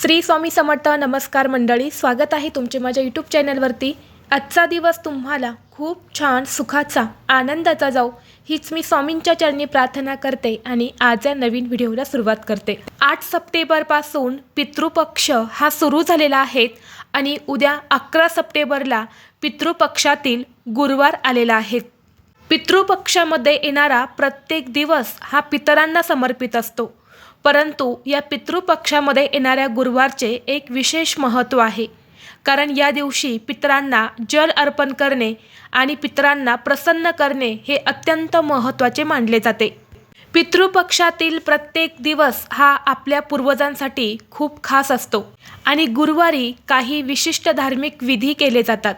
श्री स्वामी समर्थ नमस्कार मंडळी स्वागत आहे तुमचे माझ्या यूट्यूब चॅनलवरती आजचा दिवस तुम्हाला खूप छान सुखाचा आनंदाचा जाऊ हीच मी स्वामींच्या चरणी प्रार्थना करते आणि आज या नवीन व्हिडिओला सुरुवात करते. आठ सप्टेंबरपासून पितृपक्ष हा सुरू झालेला आहे आणि उद्या अकरा सप्टेंबरला पितृपक्षातील गुरुवार आलेला आहे. पितृपक्षामध्ये येणारा प्रत्येक दिवस हा पितरांना समर्पित असतो. परंतु या पितृपक्षामध्ये येणाऱ्या गुरुवारचे एक विशेष महत्त्व आहे. कारण या दिवशी पितरांना जल अर्पण करणे आणि पितरांना प्रसन्न करणे हे अत्यंत महत्त्वाचे मानले जाते. पितृपक्षातील प्रत्येक दिवस हा आपल्या पूर्वजांसाठी खूप खास असतो आणि गुरुवारी काही विशिष्ट धार्मिक विधी केले जातात.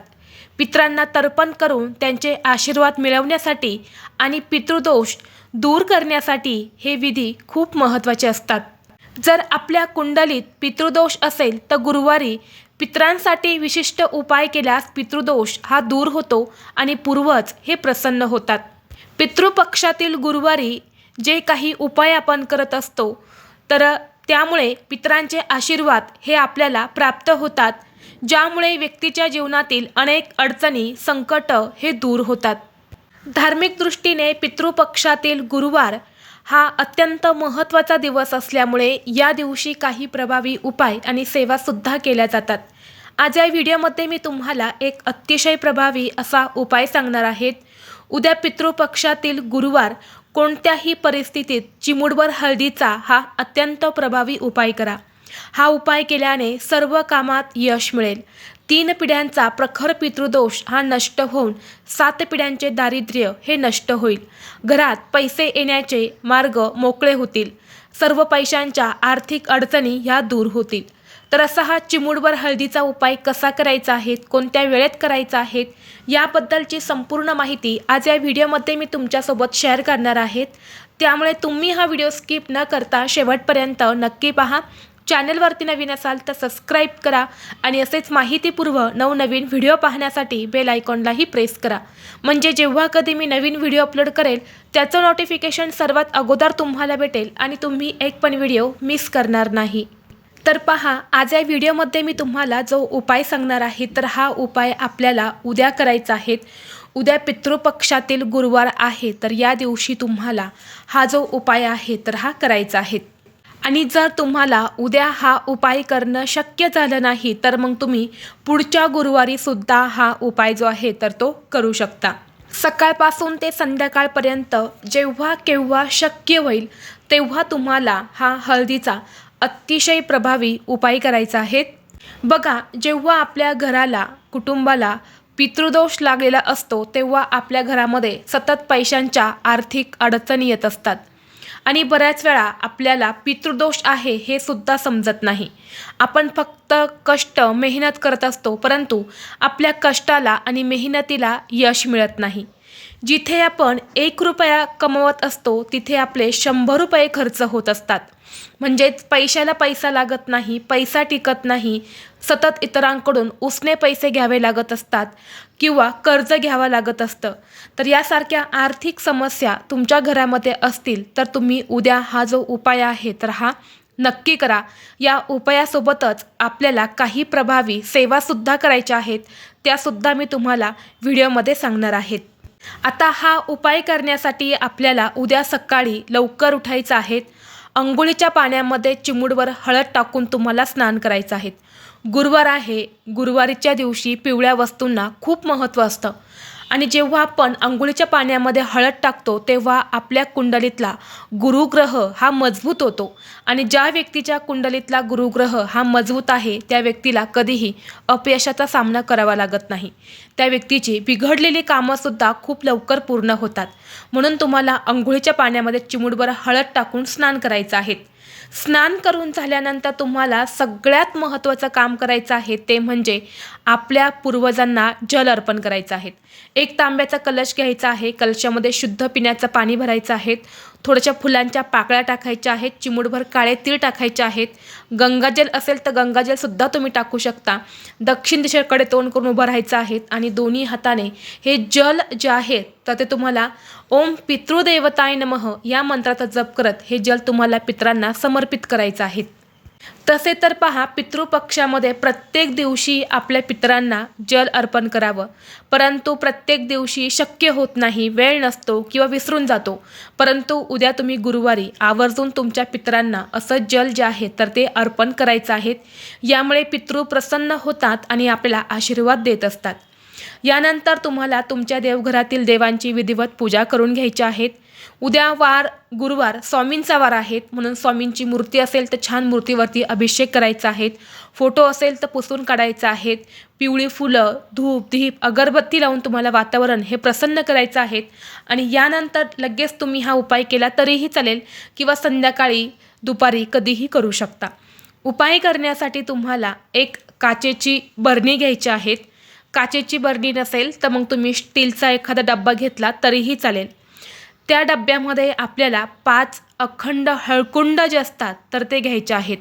पितरांना तर्पण करून त्यांचे आशीर्वाद मिळवण्यासाठी आणि पितृदोष दूर करण्यासाठी हे विधी खूप महत्त्वाचे असतात. जर आपल्या कुंडलीत पितृदोष असेल तर गुरुवारी पितरांसाठी विशिष्ट उपाय केल्यास पितृदोष हा दूर होतो आणि पूर्वज हे प्रसन्न होतात. पितृपक्षातील गुरुवारी जे काही उपाय आपण करत असतो तर त्यामुळे पितरांचे आशीर्वाद हे आपल्याला प्राप्त होतात ज्यामुळे व्यक्तीच्या जीवनातील अनेक अडचणी संकट हे दूर होतात. धार्मिक दृष्टीने पितृपक्षातील गुरुवार हा अत्यंत महत्त्वाचा दिवस असल्यामुळे या दिवशी काही प्रभावी उपाय आणि सेवासुद्धा केल्या जातात. आज या व्हिडिओमध्ये मी तुम्हाला एक अतिशय प्रभावी असा उपाय सांगणार आहेत. उद्या पितृपक्षातील गुरुवार कोणत्याही परिस्थितीत चिमुडवर हळदीचा हा अत्यंत प्रभावी उपाय करा. हा उपाय केल्याने सर्व कामात यश मिळेल. तीन पिढ्यांचा प्रखर पितृदोष हा नष्ट होऊन सात पिढ्यांचे दारिद्र्य हे नष्ट होईल. घरात पैसे येण्याचे मार्ग मोकळे होतील. सर्व पैशांच्या आर्थिक अडचणी ह्या दूर होतील. तर असा हा चिमूडवर हळदीचा उपाय कसा करायचा आहे कोणत्या वेळेत करायचा आहे याबद्दलची संपूर्ण माहिती आज या व्हिडिओमध्ये मी तुमच्यासोबत शेअर करणार आहेत त्यामुळे तुम्ही हा व्हिडिओ स्किप न करता शेवटपर्यंत नक्की पहा. चॅनलवरती नवीन असाल तर सबस्क्राईब करा आणि असेच माहितीपूर्व नवनवीन व्हिडिओ पाहण्यासाठी बेल आयकॉनलाही प्रेस करा. म्हणजे जेव्हा कधी मी नवीन व्हिडिओ अपलोड करेल त्याचं नोटिफिकेशन सर्वात अगोदर तुम्हाला भेटेल आणि तुम्ही एक पण व्हिडिओ मिस करणार नाही. तर पहा आज या व्हिडिओमध्ये मी तुम्हाला जो उपाय सांगणार आहे तर हा उपाय आपल्याला उद्या करायचा आहे. उद्या पितृपक्षातील गुरुवार आहे तर या दिवशी तुम्हाला हा जो उपाय आहे तर हा करायचा आहे. आणि जर तुम्हाला उद्या हा उपाय करणं शक्य झालं नाही तर मग तुम्ही पुढच्या गुरुवारी सुद्धा हा उपाय जो आहे तर तो करू शकता. सकाळपासून ते संध्याकाळपर्यंत जेव्हा केव्हा शक्य होईल तेव्हा तुम्हाला हा हळदीचा अतिशय प्रभावी उपाय करायचा आहे. बघा जेव्हा आपल्या घराला कुटुंबाला पितृदोष लागलेला असतो तेव्हा आपल्या घरामध्ये सतत पैशांच्या आर्थिक अडचणी येत असतात. आणि बऱ्याच वेळा आपल्याला पितृदोष आहे हे सुद्धा समजत नाही. आपण फक्त कष्ट मेहनत करत असतो परंतु आपल्या कष्टाला आणि मेहनतीला यश मिळत नाही. जिथे आपण एक रुपया कमवत असतो तिथे आपले शंभर रुपये खर्च होत असतात. म्हणजेच पैशाला पैसा लागत नाही पैसा टिकत नाही सतत इतरांकडून उसने पैसे घ्यावे लागत असतात किंवा कर्ज घ्यावं लागत असतं. तर यासारख्या आर्थिक समस्या तुमच्या घरामध्ये असतील तर तुम्ही उद्या हा जो उपाय आहे तर हा नक्की करा. या उपायासोबतच आपल्याला काही प्रभावी सेवासुद्धा करायच्या आहेत त्यासुद्धा मी तुम्हाला व्हिडिओमध्ये सांगणार आहेत. आता हा उपाय करण्यासाठी आपल्याला उद्या सकाळी लवकर उठायचं आहे. अंघोळीच्या पाण्यामध्ये चिमूडवर हळद टाकून तुम्हाला स्नान करायचं आहे. गुरुवार आहे. गुरुवारीच्या दिवशी पिवळ्या वस्तूंना खूप महत्त्व असतं. आणि जेव्हा आपण अंघोळीच्या पाण्यामध्ये हळद टाकतो तेव्हा आपल्या कुंडलीतला गुरुग्रह हा मजबूत होतो. आणि ज्या व्यक्तीच्या कुंडलीतला गुरुग्रह हा मजबूत आहे त्या व्यक्तीला कधीही अपयशाचा सामना करावा लागत नाही. त्या व्यक्तीची बिघडलेली कामंसुद्धा खूप लवकर पूर्ण होतात. म्हणून तुम्हाला अंघोळीच्या पाण्यामध्ये चिमुडभर हळद टाकून स्नान करायचं आहे. स्नान करून झाल्यानंतर तुम्हाला सगळ्यात महत्त्वाचं काम करायचं आहे ते म्हणजे आपल्या पूर्वजांना जल अर्पण करायचं आहे. एक तांब्याचा कलश घ्यायचा आहे. कलशामध्ये शुद्ध पिण्याचं पाणी भरायचं आहे. थोड्याशा फुलांच्या पाकळ्या टाकायच्या आहेत चिमुडभर काळे तीळ टाकायचे आहेत. गंगाजल असेल तर गंगाजलसुद्धा तुम्ही टाकू शकता. दक्षिण दिशेकडे तोंड करून उभं राहायचं आहे आणि दोन्ही हाताने हे जल जे आहे तर ते तुम्हाला ओम पितृदेवताय नमः या मंत्राचा जप करत हे जल तुम्हाला पितरांना समर्पित करायचं आहे. तसे तर पहा पितृपक्षामध्ये प्रत्येक दिवशी आपल्या पितरांना जल अर्पण करावं. परंतु प्रत्येक दिवशी शक्य होत नाही वेळ नसतो किंवा विसरून जातो. परंतु उद्या तुम्ही गुरुवारी आवर्जून तुमच्या पितरांना असं जल जे आहे तर ते अर्पण करायचं आहे. यामुळे पितृ प्रसन्न होतात आणि आपल्याला आशीर्वाद देत असतात. यानंतर तुम्हाला तुमच्या देवघरातील देवांची विधिवत पूजा करून घ्यायची आहेत उद्या वार गुरुवार स्वामींचा वार आहेत. म्हणून स्वामींची मूर्ती असेल तर छान मूर्तीवरती अभिषेक करायचा आहेत. फोटो असेल तर पुसून काढायचा आहेत. पिवळी फुलं धूप धीप अगरबत्ती लावून तुम्हाला वातावरण हे प्रसन्न करायचं आहे आणि यानंतर लगेच तुम्ही हा उपाय केला तरीही चालेल किंवा संध्याकाळी दुपारी कधीही करू शकता. उपाय करण्यासाठी तुम्हाला एक काचेची बरणी घ्यायची आहेत. काचेची बरणी नसेल तर मग तुम्ही स्टीलचा एखादा डब्बा घेतला तरीही चालेल. त्या डब्यामध्ये आपल्याला पाच अखंड हळकुंड जे असतात तर ते घ्यायचे आहेत.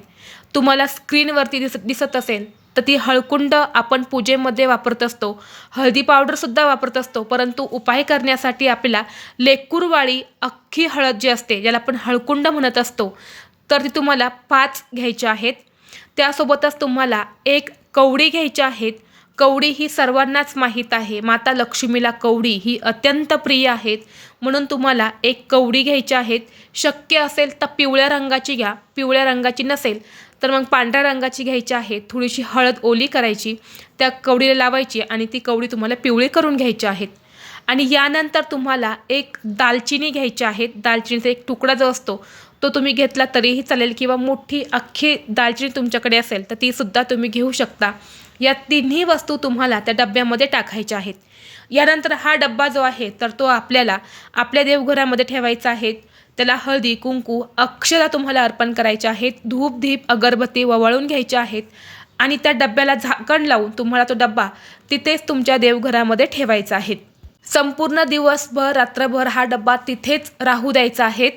तुम्हाला स्क्रीनवरती दिस दिसत असेल तर ती हळकुंड आपण पूजेमध्ये वापरत असतो. हळदी पावडरसुद्धा वापरत असतो परंतु उपाय करण्यासाठी आपल्याला लेकूरवाळी अख्खी हळद जी असते ज्याला आपण हळकुंड म्हणत असतो तर ती तुम्हाला पाच घ्यायच्या आहेत. त्यासोबतच तुम्हाला एक कवडी घ्यायची आहेत कवडी ही सर्वांनाच माहीत आहे. माता लक्ष्मीला कवडी ही अत्यंत प्रिय आहेत. म्हणून तुम्हाला एक कवडी घ्यायची आहेत. शक्य असेल तर पिवळ्या रंगाची घ्या. पिवळ्या रंगाची नसेल तर मग पांढऱ्या रंगाची घ्यायची आहे. थोडीशी हळद ओली करायची त्या कवडीला लावायची आणि ती कवडी तुम्हाला पिवळी करून घ्यायची आहेत. आणि यानंतर तुम्हाला एक दालचिनी घ्यायची आहे दालचिनीचा एक तुकडा जो असतो तो तुम्ही घेतला तरीही चालेल किंवा मोठी अख्खी दालचिनी तुमच्याकडे असेल तर तीसुद्धा तुम्ही घेऊ शकता. या तिन्ही वस्तू तुम्हाला त्या डब्यामध्ये टाकायच्या आहेत. यानंतर हा डब्बा जो आहे तर तो आपल्याला आपल्या देवघरामध्ये ठेवायचा आहे. त्याला हळदी कुंकू अक्षरा तुम्हाला अर्पण करायचे आहेत. धूप धीप अगरबत्ती ववाळून घ्यायच्या आहेत. आणि त्या डब्याला झाकण लावून तुम्हाला तो डब्बा तिथेच तुमच्या देवघरामध्ये ठेवायचा आहे. संपूर्ण दिवसभर रात्रभर हा डब्बा तिथेच राहू द्यायचा आहे.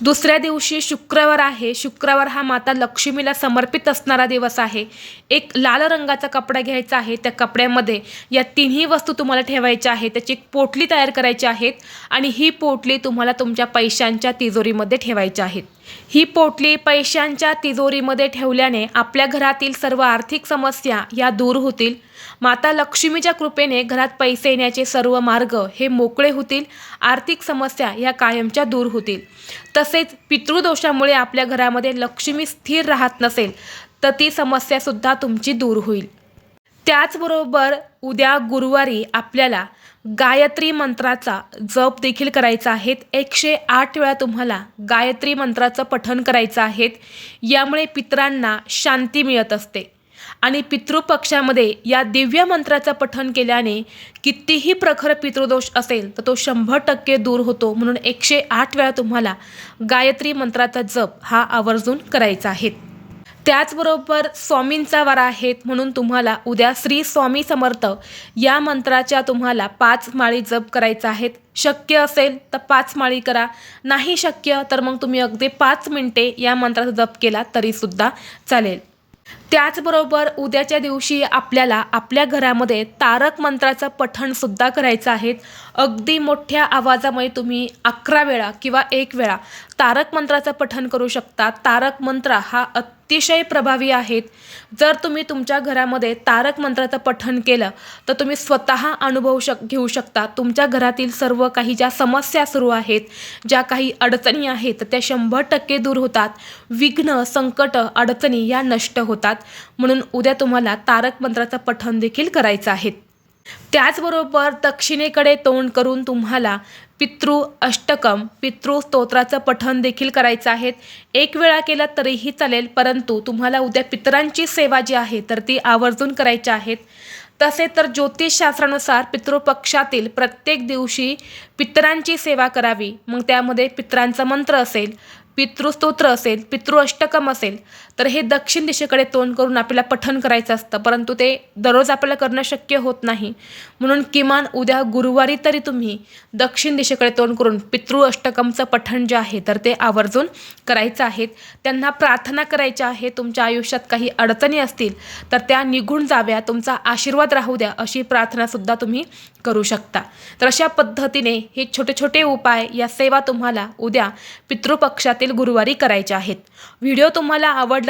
दुसऱ्या दिवशी शुक्रवार आहे. शुक्रवार हा माता लक्ष्मीला समर्पित असणारा दिवस आहे. एक लाल रंगाचा कपडा घ्यायचा आहे. त्या कपड्यामध्ये या तिन्ही वस्तू तुम्हाला ठेवायच्या आहेत. त्याची एक पोटली तयार करायची आहेत आणि ही पोटली तुम्हाला तुमच्या पैशांच्या तिजोरीमध्ये ठेवायच्या आहेत. ही पोटली पैशांच्या तिजोरीमध्ये ठेवल्याने आपल्या घरातील सर्व आर्थिक समस्या या दूर होतील. माता लक्ष्मीच्या कृपेने घरात पैसे येण्याचे सर्व मार्ग हे मोकळे होतील आर्थिक समस्या या कायमच्या दूर होतील. तसेच पितृदोषामुळे आपल्या घरामध्ये लक्ष्मी स्थिर राहत नसेल तर ती समस्यासुद्धा तुमची दूर होईल. त्याचबरोबर उद्या गुरुवारी आपल्याला गायत्री मंत्राचा जप देखील करायचा आहेत एकशे आठ वेळा तुम्हाला गायत्री मंत्राचं पठण करायचं आहे. यामुळे पितरांना शांती मिळत असते. आणि पितृपक्षामध्ये या दिव्य मंत्राचं पठण केल्याने कितीही प्रखर पितृदोष असेल तर तो शंभर टक्के दूर होतो म्हणून एकशे आठ वेळा तुम्हाला गायत्री मंत्राचा जप हा आवर्जून करायचा आहे. त्याचबरोबर स्वामींचा वारा आहेत म्हणून तुम्हाला उद्या श्री स्वामी समर्थ या मंत्राच्या तुम्हाला पाच माळी जप करायचा आहेत. शक्य असेल तर पाच माळी करा. नाही शक्य तर मग तुम्ही अगदी पाच मिनटे या मंत्राचा जप केला तरीसुद्धा चालेल. त्याचबरोबर उद्याच्या दिवशी आपल्याला आपल्या घरामध्ये तारक मंत्राचं पठणसुद्धा करायचं आहे. अगदी मोठ्या आवाजामुळे तुम्ही अकरा वेळा किंवा एक वेळा तारक मंत्राचं पठण करू शकता. तारक मंत्र हा अतिशय प्रभावी आहेत. जर तुम्ही तुमच्या घरामध्ये तारक मंत्राचं पठण केलं तर तुम्ही स्वतः अनुभवू शक घेऊ शकता. तुमच्या घरातील सर्व काही ज्या समस्या सुरू आहेत ज्या काही अडचणी आहेत त्या शंभर टक्के दूर होतात. विघ्न संकट अडचणी या नष्ट होतात. म्हणून उद्या तुम्हाला तारक मंत्राचं पठण देखील करायचं आहे. त्याचबरोबर दक्षिणेकडे तोंड करून तुम्हाला पितृ अष्टकम पितृ स्तोत्राचं पठण देखील करायचं आहे. एक वेळा केलं तरीही चालेल परंतु तुम्हाला उद्या पितरांची सेवा जी आहे तर ती आवर्जून करायची आहेत तसे तर ज्योतिषशास्त्रानुसार पितृपक्षातील प्रत्येक दिवशी पितरांची सेवा करावी. मग त्यामध्ये पितरांचा मंत्र असेल पितृस्तोत्र असेल पितृ अष्टकम असेल. तर हे दक्षिण दिशेकडे तोंड करून आपल्याला पठण करायचं असतं परंतु ते दररोज आपल्याला करणं शक्य होत नाही. म्हणून किमान उद्या गुरुवारी तरी तुम्ही दक्षिण दिशेकडे तोंड करून पितृ अष्टकमचं पठण जे आहे तर ते आवर्जून करायचं आहे. त्यांना प्रार्थना करायच्या आहे तुमच्या आयुष्यात काही अडचणी असतील तर त्या निघून जाव्या तुमचा आशीर्वाद राहू द्या अशी प्रार्थनासुद्धा तुम्ही करू शकता. तर अशा पद्धतीने हे छोटे छोटे उपाय या सेवा तुम्हाला उद्या पितृपक्षातील गुरुवारी करायच्या आहेत. व्हिडिओ तुम्हाला आवडला